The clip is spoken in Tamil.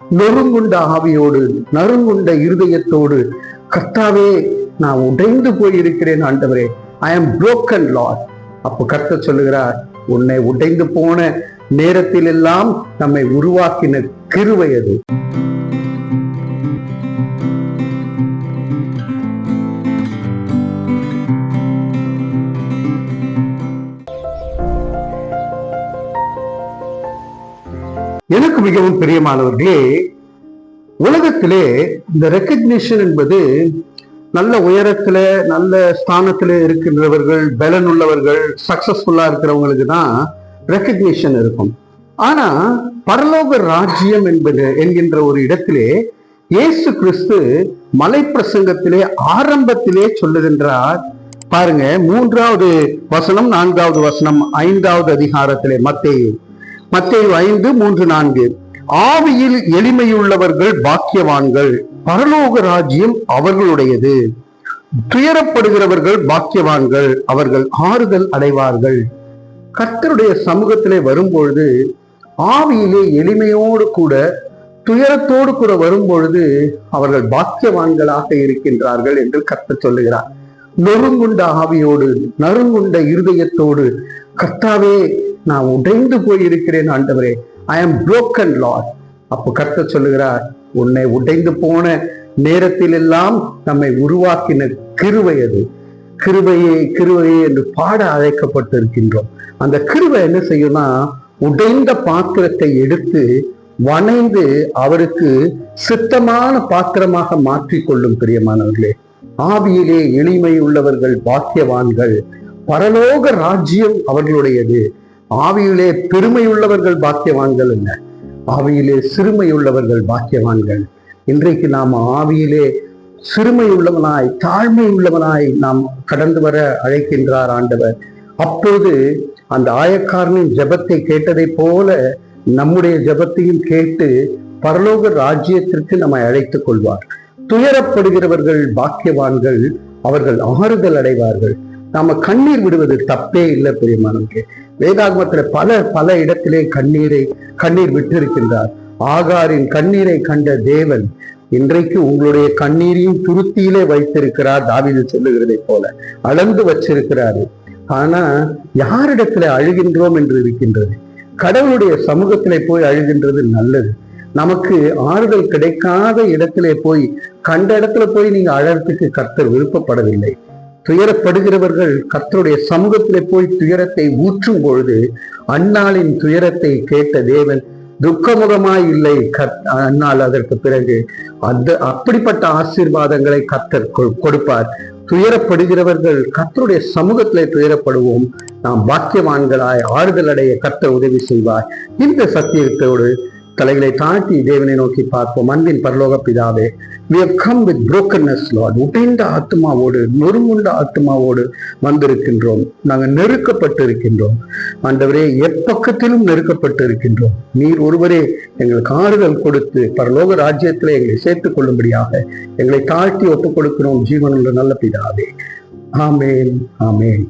நொறுங்குண்ட ஆவியோடு நறுங்குண்ட இருதயத்தோடு கர்த்தாவே நான் உடைந்து போயிருக்கிறேன் ஆண்டவரே. ஐ அம் புரோக்கன் லார்ட் அப்போ கர்த்த சொல்லுகிறார் உன்னை உடைந்து போன நேரத்தில் எல்லாம் நம்மை உருவாக்கின கிருவை அது. எனக்கு மிகவும் பிரியமானவர்களே உலகத்திலே இந்த ரெக்கக்னிஷன் என்பது நல்ல உயரத்துல நல்ல ஸ்தானத்துல இருக்கின்றவர்கள் பலன் உள்ளவர்கள் சக்சஸ்ஃபுல்லா இருக்கிறவங்களுக்கு தான் ரெக்கக்னிஷன் இருக்கும். ஆனா பரலோக ராஜ்யம் என்பது என்கின்ற ஒரு இடத்திலே இயேசு கிறிஸ்து மலை பிரசங்கத்திலே ஆரம்பத்திலே சொல்லுகின்றார். பாருங்க மூன்றாவது வசனம் நான்காவது வசனம் ஐந்தாவது அதிகாரத்திலே மத்தேயு மத்திய ஐந்து மூன்று நான்கு. ஆவியில் எளிமையுள்ளவர்கள் பாக்கியவான்கள் பரலோக ராஜ்யம் அவர்களுடையது. துயரப்படுகிறவர்கள் பாக்கியவான்கள் அவர்கள் ஆறுதல் அடைவார்கள். கர்த்தருடைய சமூகத்திலே வரும்பொழுது ஆவியிலே எளிமையோடு கூட துயரத்தோடு கூட வரும்பொழுது அவர்கள் பாக்கியவான்களாக இருக்கின்றார்கள் என்று கர்த்தர் சொல்லுகிறார். நொறுங்குண்ட ஆவியோடு நறுங்குண்ட இருதயத்தோடு கர்த்தாவே நான் உடைந்து போயிருக்கிறேன் ஆண்டவரே. ஐ அம் புரோக்கன் லார்ட் அப்போ கர்த்தர் சொல்லுகிறார் உன்னை உடைந்து போன நேரத்தில் எல்லாம் நம்மை உருவாக்கின கிருவை அது. கிருவையே கிருவையே என்று பாட அழைக்கப்பட்டிருக்கின்றோம். அந்த கிருவை என்ன செய்யும்னா உடைந்த பாத்திரத்தை எடுத்து வணைந்து அவருக்கு சித்தமான பாத்திரமாக மாற்றிக்கொள்ளும் பிரியமானவர்களே. ஆவியிலே எளிமை உள்ளவர்கள் பாக்கியவான்கள். பரலோக ராஜ்யம் அவர்களுடையது. ஆவியிலே பெருமை உள்ளவர்கள் பாக்கியவான்கள் அல்ல. ஆவியிலே சிறுமை உள்ளவர்கள் பாக்கியவான்கள். இன்றைக்கு நாம் ஆவியிலே சிறுமை உள்ளவனாய் தாழ்மை உள்ளவனாய் நாம் கடந்து வர அழைக்கின்றார் ஆண்டவர். அப்போது அந்த ஆயக்காரனின் ஜெபத்தை கேட்டதைப் போல நம்முடைய ஜெபத்தையும் கேட்டு பரலோக ராஜ்யத்திற்கு நம்மை அழைத்துக் கொள்வார். துயரப்படுகிறவர்கள் பாக்கியவான்கள் அவர்கள் ஆறுதல் அடைவார்கள். நாம கண்ணீர் விடுவது தப்பே இல்லை பெரியமானவர்களே வேதாகமத்துல பல பல இடத்திலே கண்ணீரை கண்ணீர் விட்டிருக்கின்றார். ஆகாரின் கண்ணீரை கண்ட தேவன் இன்றைக்கு உங்களுடைய கண்ணீரையும் துருத்தியிலே வைத்திருக்கிறார் தாவிது சொல்லுகிறதை போல. அளந்து வச்சிருக்கிறாரு. ஆனா யாரிடத்துல அழுகின்றோம் என்று இருக்கின்றது? கடவுளுடைய சமூகத்திலே போய் அழுகின்றது நல்லது. நமக்கு ஆறுதல் கிடைக்காத இடத்திலே போய் கண்ட இடத்துல போய் நீங்க அழறதுக்கு கர்த்தர் விருப்பப்படவில்லை. துயரப்படுகிறவர்கள் கர்த்தருடைய சமூகத்திலே போய் துயரத்தை ஊற்றும் பொழுது அன்னாளின் துயரத்தை கேட்ட தேவன் துக்கமுகமாய் இல்லை கத் அன்னால் அதற்கு பிறகு அந்த அப்படிப்பட்ட ஆசீர்வாதங்களை கர்த்தர் கொ- கொடுப்பார். துயரப்படுகிறவர்கள் கர்த்தருடைய சமூகத்திலே துயரப்படுவோம். நாம் பாக்கியவான்களாய் ஆறுதல் அடைய கர்த்தர் உதவி செய்வார். இந்த சத்தியத்தோடு தலைகளை தாழ்த்தி தேவனை நோக்கி பார்ப்போம். அன்பின் பரலோக பிதாவே come with come with brokenness lord. உடைந்த ஆத்மாவோடு நொறுமுண்ட ஆத்மாவோடு வந்திருக்கின்றோம். நாங்கள் நெருக்கப்பட்டு இருக்கின்றோம் ஆண்டவரே எப்பக்கத்திலும் நெருக்கப்பட்டு இருக்கின்றோம் நீர் ஒருவரே எங்களுக்கு ஆறுதல் கொடுத்து பரலோக ராஜ்யத்தில் எங்களை சேர்த்துக் கொள்ளும்படியாக எங்களை தாழ்த்தி ஒப்புக் கொடுக்கிறோம் ஜீவனுள்ள நல்ல பிதாவே. ஆமேன் ஆமேன்.